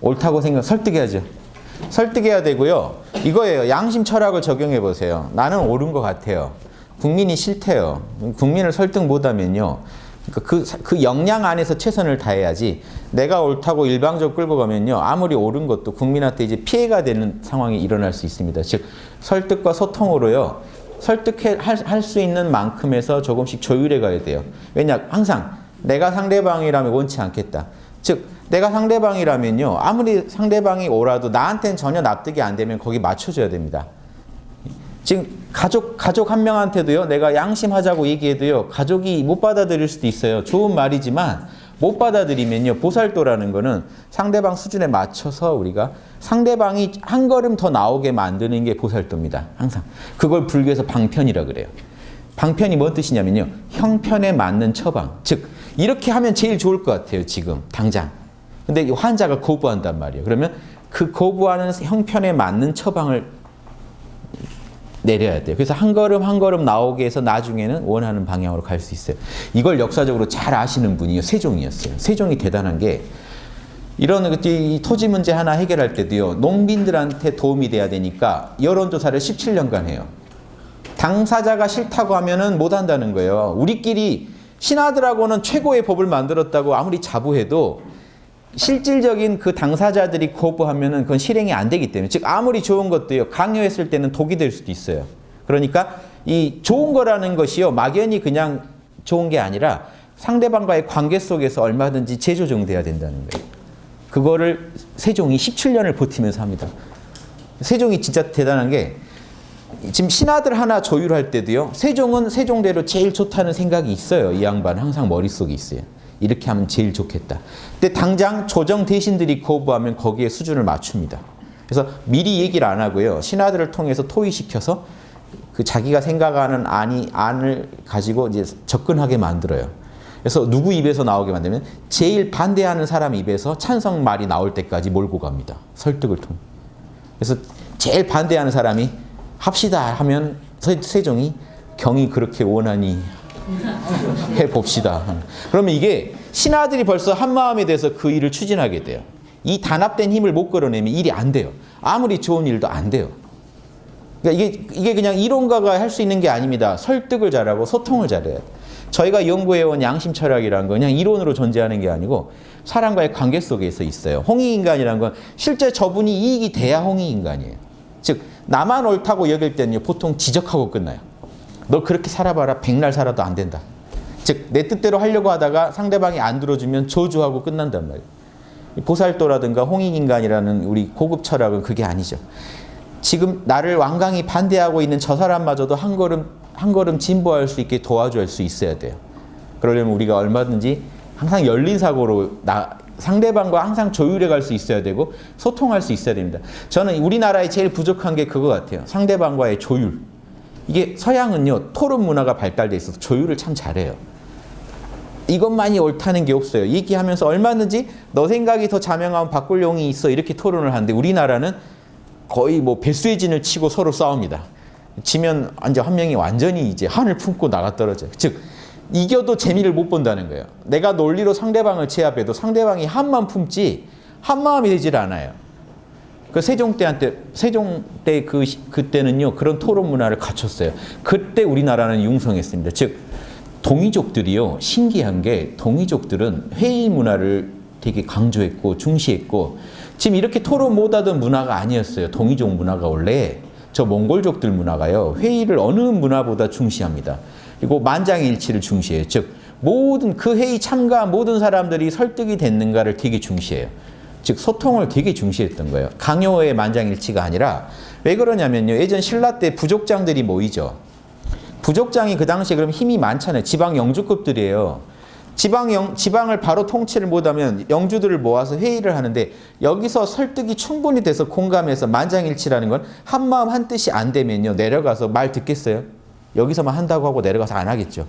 옳다고 생각 설득해야죠. 설득해야 되고요. 이거예요. 양심 철학을 적용해 보세요. 나는 옳은 것 같아요. 국민이 싫대요. 국민을 설득 못하면요. 그러니까 그, 그 역량 안에서 최선을 다해야지 내가 옳다고 일방적으로 끌고 가면요. 아무리 옳은 것도 국민한테 이제 피해가 되는 상황이 일어날 수 있습니다. 즉, 설득과 소통으로요. 설득할 수 있는 만큼에서 조금씩 조율해 가야 돼요. 왜냐, 항상 내가 상대방이라면 원치 않겠다. 즉, 내가 상대방이라면요. 아무리 상대방이 오라도 나한테는 전혀 납득이 안 되면 거기 맞춰줘야 됩니다. 지금 가족 가족 한 명한테도요. 내가 양심하자고 얘기해도요. 가족이 못 받아들일 수도 있어요. 좋은 말이지만 못 받아들이면요. 보살도라는 거는 상대방 수준에 맞춰서 우리가 상대방이 한 걸음 더 나오게 만드는 게 보살도입니다. 항상. 그걸 불교에서 방편이라 그래요. 방편이 뭔 뜻이냐면요. 형편에 맞는 처방. 즉 이렇게 하면 제일 좋을 것 같아요. 지금 당장. 근데 이 환자가 거부한단 말이에요. 그러면 그 거부하는 형편에 맞는 처방을 내려야 돼요. 그래서 한 걸음 한 걸음 나오게 해서 나중에는 원하는 방향으로 갈 수 있어요. 이걸 역사적으로 잘 아시는 분이 세종이었어요. 세종이 대단한 게 이런 그이 토지 문제 하나 해결할 때도요. 농민들한테 도움이 돼야 되니까 여론조사를 17년간 해요. 당사자가 싫다고 하면은 못 한다는 거예요. 우리끼리 신하들하고는 최고의 법을 만들었다고 아무리 자부해도 실질적인 그 당사자들이 거부하면은 그건 실행이 안 되기 때문에 즉 아무리 좋은 것도요 강요했을 때는 독이 될 수도 있어요. 그러니까 이 좋은 거라는 것이요 막연히 그냥 좋은 게 아니라 상대방과의 관계 속에서 얼마든지 재조정돼야 된다는 거예요. 그거를 세종이 17년을 버티면서 합니다. 세종이 진짜 대단한 게 지금 신하들 하나 조율할 때도요. 세종은 세종대로 제일 좋다는 생각이 있어요. 이 양반 항상 머릿속에 있어요. 이렇게 하면 제일 좋겠다. 근데 당장 조정 대신들이 거부하면 거기에 수준을 맞춥니다. 그래서 미리 얘기를 안 하고요. 신하들을 통해서 토의시켜서 그 자기가 생각하는 안이 안을 가지고 이제 접근하게 만들어요. 그래서 누구 입에서 나오게 만들면 제일 반대하는 사람 입에서 찬성 말이 나올 때까지 몰고 갑니다. 설득을 통. 그래서 제일 반대하는 사람이 합시다 하면 세- 세종이 경이 그렇게 원하니 해 봅시다. 그러면 이게 신하들이 벌써 한 마음이 돼서 그 일을 추진하게 돼요. 이 단합된 힘을 못 끌어내면 일이 안 돼요. 아무리 좋은 일도 안 돼요. 그러니까 이게 이게 그냥 이론가가 할 수 있는 게 아닙니다. 설득을 잘하고 소통을 잘해야 돼. 저희가 연구해온 양심 철학이라는 건 그냥 이론으로 존재하는 게 아니고 사람과의 관계 속에서 있어요. 홍익 인간이라는 건 실제 저분이 이익이 돼야 홍익 인간이에요. 즉 나만 옳다고 여길 때는요 보통 지적하고 끝나요. 너 그렇게 살아봐라 백날 살아도 안 된다. 즉 내 뜻대로 하려고 하다가 상대방이 안 들어주면 저주하고 끝난단 말이에요. 이 보살도라든가 홍익인간이라는 우리 고급 철학은 그게 아니죠. 지금 나를 완강히 반대하고 있는 저 사람마저도 한 걸음 한 걸음 진보할 수 있게 도와줄 수 있어야 돼요. 그러려면 우리가 얼마든지 항상 열린 사고로 나 상대방과 항상 조율해 갈 수 있어야 되고 소통할 수 있어야 됩니다. 저는 우리나라에 제일 부족한 게 그거 같아요. 상대방과의 조율. 이게 서양은요 토론 문화가 발달돼 있어서 조율을 참 잘해요. 이것만이 옳다는 게 없어요. 얘기하면서 얼마든지 너 생각이 더 자명하면 바꿀 용이 있어 이렇게 토론을 하는데 우리나라는 거의 뭐 배수의 진을 치고 서로 싸웁니다. 지면 이제 한 명이 완전히 이제 한을 품고 나가 떨어져요. 즉 이겨도 재미를 못 본다는 거예요. 내가 논리로 상대방을 제압해도 상대방이 한만 품지 한 마음이 되질 않아요. 그 세종 때한테 세종 때 그 그때는요 그런 토론 문화를 갖췄어요. 그때 우리나라는 융성했습니다. 즉 동이족들이요 신기한 게 동이족들은 회의 문화를 되게 강조했고 중시했고 지금 이렇게 토론 못하던 문화가 아니었어요. 동이족 문화가 원래 저 몽골족들 문화가요 회의를 어느 문화보다 중시합니다. 그리고 만장일치를 중시해요. 즉 모든 그 회의 참가한 모든 사람들이 설득이 됐는가를 되게 중시해요. 즉 소통을 되게 중시했던 거예요. 강요의 만장일치가 아니라 왜 그러냐면요. 예전 신라 때 부족장들이 모이죠. 부족장이 그 당시에 그럼 힘이 많잖아요. 지방 영주급들이에요. 지방 영, 지방을 바로 통치를 못하면 영주들을 모아서 회의를 하는데 여기서 설득이 충분히 돼서 공감해서 만장일치라는 건 한마음 한뜻이 안 되면요. 내려가서 말 듣겠어요? 여기서만 한다고 하고 내려가서 안 하겠죠.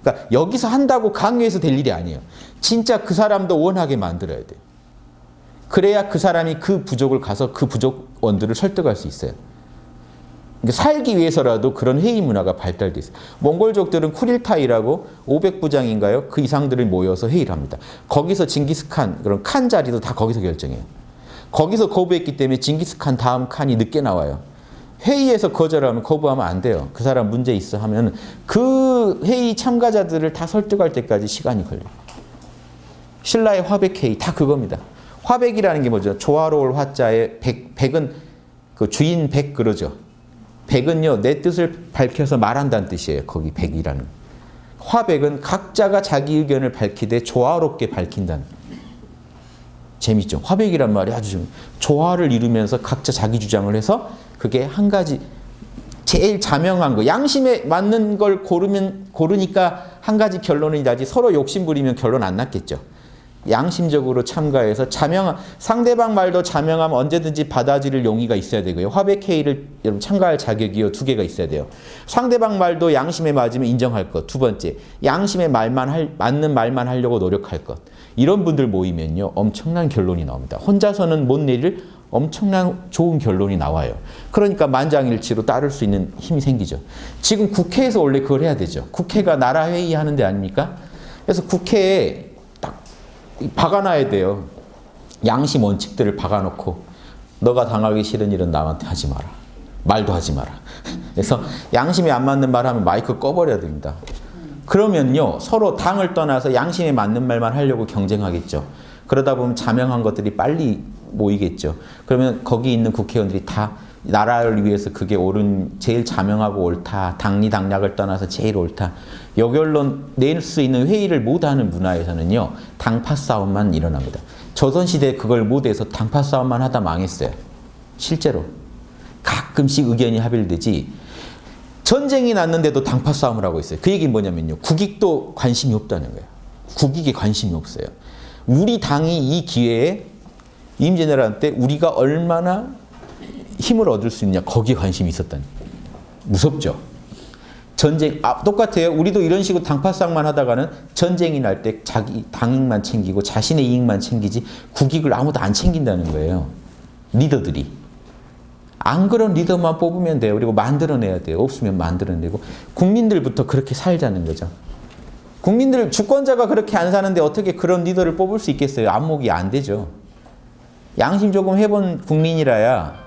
그러니까 여기서 한다고 강요해서 될 일이 아니에요. 진짜 그 사람도 원하게 만들어야 돼요. 그래야 그 사람이 그 부족을 가서 그 부족원들을 설득할 수 있어요. 그러니까 살기 위해서라도 그런 회의 문화가 발달돼 있어요. 몽골족들은 쿠릴타이라고 500부장인가요? 그 이상들을 모여서 회의를 합니다. 거기서 징기스칸 그런 칸 자리도 다 거기서 결정해요. 거기서 거부했기 때문에 징기스칸 다음 칸이 늦게 나와요. 회의에서 거절하면 거부하면 안 돼요. 그 사람 문제 있어 하면 그 회의 참가자들을 다 설득할 때까지 시간이 걸려요. 신라의 화백 회의 다 그겁니다. 화백이라는 게 뭐죠? 조화로울 화자에 백, 백은 그 주인 백 그러죠. 백은요 내 뜻을 밝혀서 말한다는 뜻이에요. 거기 백이라는. 화백은 각자가 자기 의견을 밝히되 조화롭게 밝힌다는. 재밌죠. 화백이란 말이 아주 좀 조화를 이루면서 각자 자기 주장을 해서 그게 한 가지 제일 자명한 거 양심에 맞는 걸 고르면 고르니까 한 가지 결론이 나지 서로 욕심 부리면 결론 안 났겠죠. 양심적으로 참가해서 자명한 상대방 말도 자명하면 언제든지 받아들일 용의가 있어야 되고요. 화백 회의를 여러분 참가할 자격이요 두 개가 있어야 돼요. 상대방 말도 양심에 맞으면 인정할 것. 두 번째 양심에 말만 할 맞는 말만 하려고 노력할 것. 이런 분들 모이면요 엄청난 결론이 나옵니다. 혼자서는 못 내릴 엄청난 좋은 결론이 나와요. 그러니까 만장일치로 따를 수 있는 힘이 생기죠. 지금 국회에서 원래 그걸 해야 되죠. 국회가 나라 회의 하는 데 아닙니까? 그래서 국회에 딱 박아놔야 돼요. 양심 원칙들을 박아놓고 너가 당하기 싫은 일은 남한테 하지 마라. 말도 하지 마라. 그래서 양심에 안 맞는 말 하면 마이크 꺼버려야 됩니다. 그러면요 서로 당을 떠나서 양심에 맞는 말만 하려고 경쟁하겠죠. 그러다 보면 자명한 것들이 빨리 모이겠죠. 그러면 거기 있는 국회의원들이 다 나라를 위해서 그게 옳은 제일 자명하고 옳다. 당리 당략을 떠나서 제일 옳다. 여결론 낼 수 있는 회의를 못하는 문화에서는요. 당파 싸움만 일어납니다. 조선시대에 그걸 못해서 당파 싸움만 하다 망했어요. 실제로. 가끔씩 의견이 합일되지 전쟁이 났는데도 당파 싸움을 하고 있어요. 그 얘기는 뭐냐면요. 국익도 관심이 없다는 거예요. 국익에 관심이 없어요. 우리 당이 이 기회에 임진왜란 때 우리가 얼마나 힘을 얻을 수 있냐 거기에 관심이 거예요. 무섭죠. 전쟁 아, 똑같아요. 우리도 이런 식으로 당파 싸움만 하다가는 전쟁이 날 때 자기 당익만 챙기고 자신의 이익만 챙기지 국익을 아무도 안 챙긴다는 거예요. 리더들이. 안 그런 리더만 뽑으면 돼요. 그리고 만들어내야 돼요. 없으면 만들어내고 국민들부터 그렇게 살자는 거죠. 국민들 주권자가 그렇게 안 사는데 어떻게 그런 리더를 뽑을 수 있겠어요? 안목이 안 되죠. 양심 조금 해본 국민이라야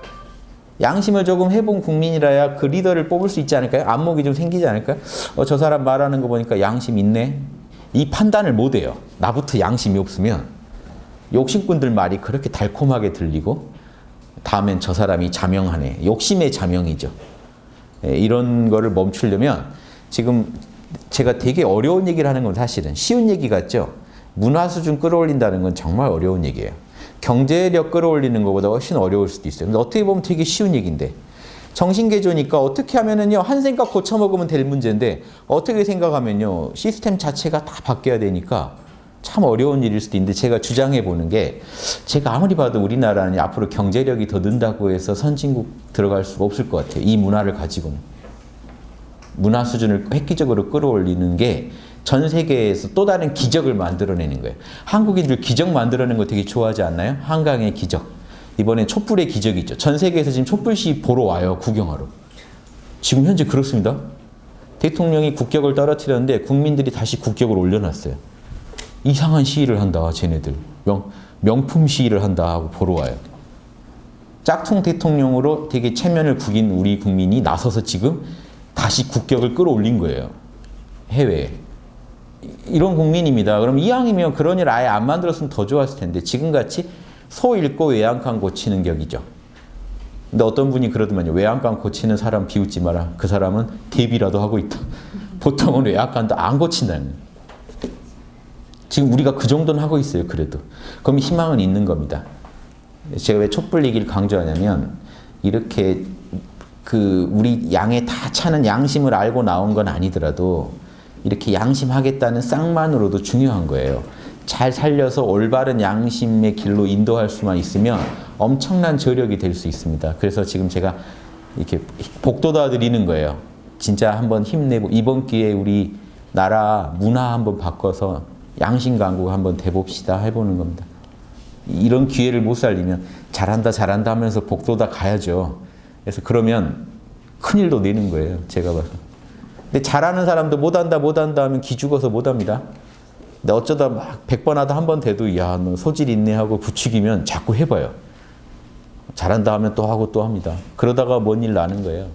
양심을 조금 해본 국민이라야 그 리더를 뽑을 수 있지 않을까요? 안목이 좀 생기지 않을까요? 어, 저 사람 말하는 거 보니까 양심 있네. 이 판단을 못 해요. 나부터 양심이 없으면 욕심꾼들 말이 그렇게 달콤하게 들리고 다음엔 저 사람이 자명하네. 욕심의 자명이죠. 예, 이런 거를 멈추려면 지금 제가 되게 어려운 얘기를 하는 건 사실은 쉬운 얘기 같죠? 문화 수준 끌어올린다는 건 정말 어려운 얘기예요. 경제력 끌어올리는 것보다 훨씬 어려울 수도 있어요. 근데 어떻게 보면 되게 쉬운 얘기인데 정신개조니까 어떻게 하면은요 한 생각 고쳐 먹으면 될 문제인데 어떻게 생각하면요 시스템 자체가 다 바뀌어야 되니까 참 어려운 일일 수도 있는데 제가 주장해 보는 게 제가 아무리 봐도 우리나라는 앞으로 경제력이 더 는다고 해서 선진국 들어갈 수가 없을 것 같아요. 이 문화를 가지고는 문화 수준을 획기적으로 끌어올리는 게 전 세계에서 또 다른 기적을 만들어내는 거예요. 한국인들 기적 만들어내는 거 되게 좋아하지 않나요? 한강의 기적. 이번엔 촛불의 기적이죠. 전 세계에서 지금 촛불 시 보러 와요. 구경하러. 지금 현재 그렇습니다. 대통령이 국격을 떨어뜨렸는데 국민들이 다시 국격을 올려놨어요. 이상한 시위를 한다, 쟤네들. 명, 명품 시위를 한다 하고 보러 와요. 짝퉁 대통령으로 되게 체면을 구긴 우리 국민이 나서서 지금 다시 국격을 끌어올린 거예요. 해외에. 이런 국민입니다. 그럼 이왕이면 그런 일 아예 안 만들었으면 더 좋았을 텐데 지금같이 소 잃고 외양간 고치는 격이죠. 근데 어떤 분이 그러더만요. 외양간 고치는 사람 비웃지 마라. 그 사람은 대비라도 하고 있다. 보통은 외양간도 안 고친다는. 지금 우리가 그 정도는 하고 있어요. 그래도. 그럼 희망은 있는 겁니다. 제가 왜 촛불 얘기를 강조하냐면 이렇게 그 우리 양에 다 차는 양심을 알고 나온 건 아니더라도 이렇게 양심하겠다는 쌍만으로도 중요한 거예요. 잘 살려서 올바른 양심의 길로 인도할 수만 있으면 엄청난 저력이 될 수 있습니다. 그래서 지금 제가 이렇게 복돋아 드리는 거예요. 진짜 한번 힘내고 이번 기회에 우리 나라 문화 한번 바꿔서 양심 강국 한번 대봅시다 해보는 겁니다. 이런 기회를 못 살리면 잘한다 잘한다 하면서 복돋아 가야죠. 그래서 그러면 큰일도 내는 거예요. 제가 봐서. 근데 잘하는 사람도 못한다 못한다 하면 기 죽어서 못합니다. 근데 어쩌다 막 100번 하다 한 번 돼도 야 너 소질 있네 하고 부추기면 자꾸 해봐요. 잘한다 하면 또 하고 또 합니다. 그러다가 뭔 일 나는 거예요.